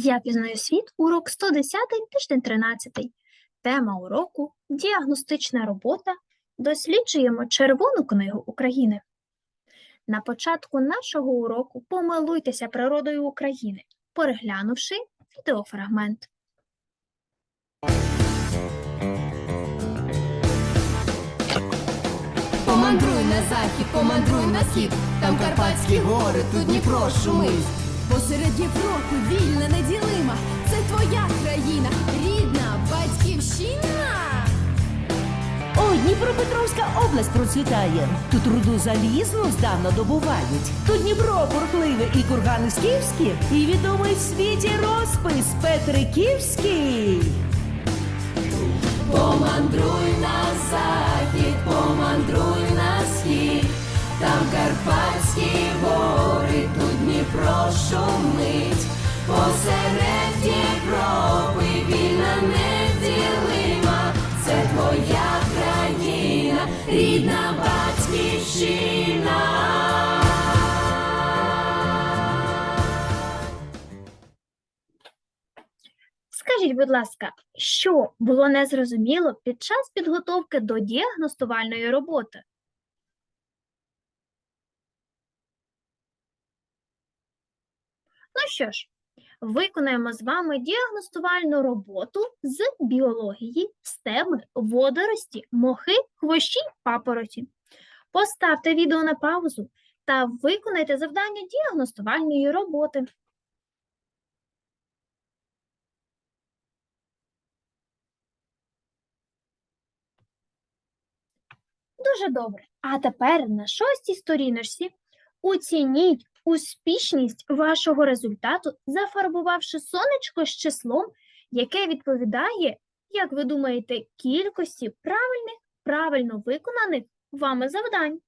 Я пізнаю світ, урок 110, тиждень 13. Тема уроку Діагностична робота. Досліджуємо Червону книгу України. На початку нашого уроку помилуйтеся природою України, переглянувши відеофрагмент. Помандруй на захід, помандруй на схід, там Карпатські гори, тут Дніпро шумить. Посеред Європи вільна, неділима, це твоя країна, рідна батьківщина. О, Дніпропетровська область процвітає. Тут руду залізну здавна добувають. Тут Дніпро бурхливе і кургани скіфські, і відомий в світі розпис Петриківський. Помандруй на Дніпро шумить. Посеред Європи вільна неділима, це твоя країна, рідна батьківщина. Скажіть, будь ласка, що було незрозуміло під час підготовки до діагностувальної роботи? Що ж, виконаємо з вами діагностувальну роботу з біології, стебли, водорості, мохи, хвощі, папороті. Поставте відео на паузу та виконайте завдання діагностувальної роботи. Дуже добре. А тепер на шостій сторіночці оцініть успішність вашого результату, зафарбувавши сонечко з числом, яке відповідає, як ви думаєте, кількості правильних, правильно виконаних вами завдань.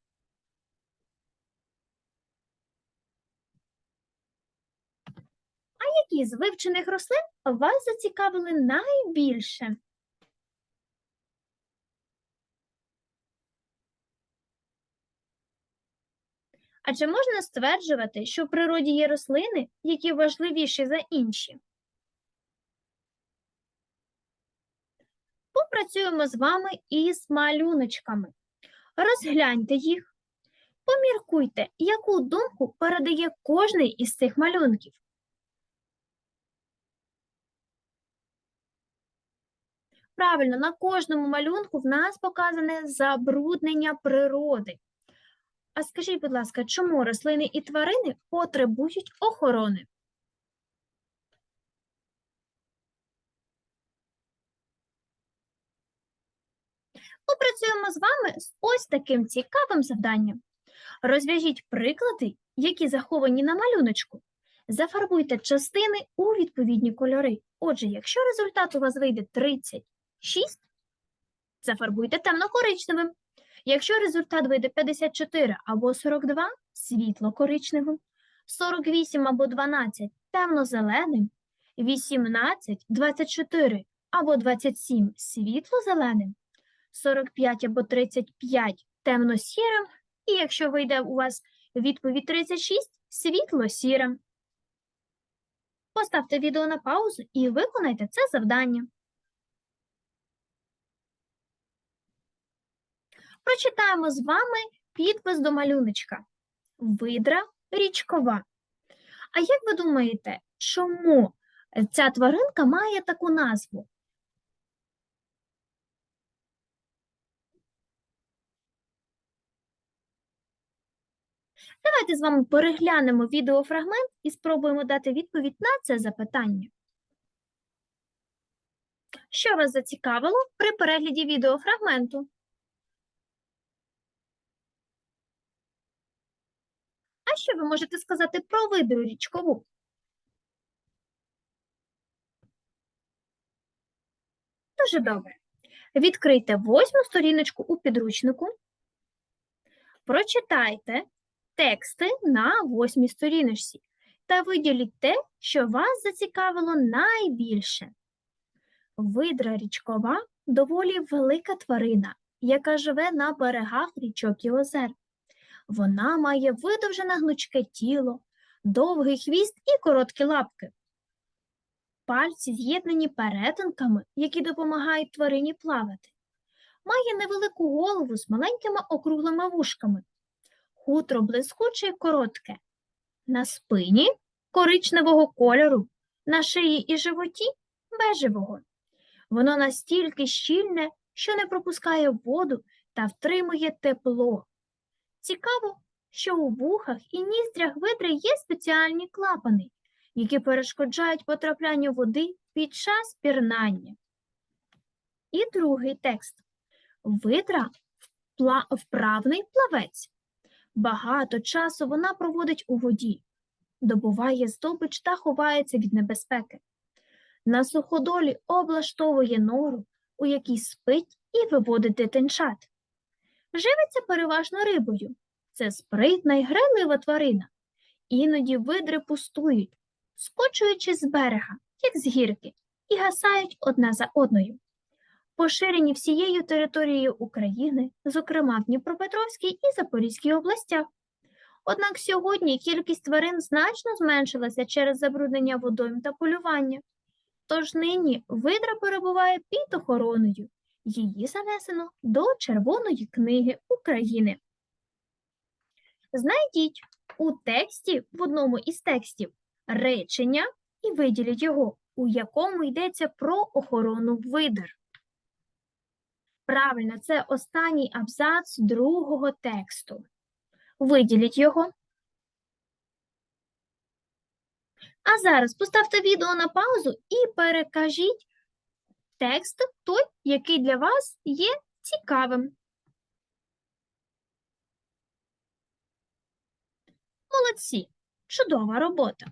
А які з вивчених рослин вас зацікавили найбільше? Адже можна стверджувати, що в природі є рослини, які важливіші за інші. Попрацюємо з вами із малюночками. Розгляньте їх, поміркуйте, яку думку передає кожний із цих малюнків. Правильно, на кожному малюнку в нас показане забруднення природи. А скажіть, будь ласка, чому рослини і тварини потребують охорони? Попрацюємо з вами з ось таким цікавим завданням. Розв'яжіть приклади, які заховані на малюночку. Зафарбуйте частини у відповідні кольори. Отже, якщо результат у вас вийде 36, зафарбуйте темно-коричневим. Якщо результат вийде 54 або 42 світло-коричневим, 48 або 12 темно-зеленим, 18, 24 або 27 світло-зеленим, 45 або 35 темно-сірим, і якщо вийде у вас відповідь 36 світло-сірим. Поставте відео на паузу і виконайте це завдання. Прочитаємо з вами підпис до малюночка. Видра річкова. А як ви думаєте, чому ця тваринка має таку назву? Давайте з вами переглянемо відеофрагмент і спробуємо дати відповідь на це запитання. Що вас зацікавило при перегляді відеофрагменту? Що ви можете сказати про видру річкову? Дуже добре. Відкрийте восьму сторіночку у підручнику. Прочитайте тексти на восьмій сторіночці та виділіть те, що вас зацікавило найбільше. Видра річкова доволі велика тварина, яка живе на берегах річок і озер. Вона має видовжене гнучке тіло, довгий хвіст і короткі лапки. Пальці з'єднані перетинками, які допомагають тварині плавати. Має невелику голову з маленькими округлими вушками. Хутро блискуче й коротке. На спині коричневого кольору, на шиї і животі бежевого. Воно настільки щільне, що не пропускає воду та втримує тепло. Цікаво, що у вухах і ніздрях видри є спеціальні клапани, які перешкоджають потраплянню води під час пірнання. І другий текст. Видра вправний плавець. Багато часу вона проводить у воді, добуває здобич та ховається від небезпеки. На суходолі облаштовує нору, у якій спить і виводить дитинчат. Живиться переважно рибою. Це спритна й грайлива тварина. Іноді видри пустують, скочуючи з берега, як з гірки, і гасають одна за одною. Поширені всією територією України, зокрема в Дніпропетровській і Запорізькій областях. Однак сьогодні кількість тварин значно зменшилася через забруднення водойм та полювання. Тож нині видра перебуває під охороною. Її занесено до Червоної книги України. Знайдіть у тексті, в одному із текстів, речення і виділіть його, у якому йдеться про охорону видр. Правильно, це останній абзац другого тексту. Виділіть його. А зараз поставте відео на паузу і перекажіть текст той, який для вас є цікавим. Молодці! Чудова робота!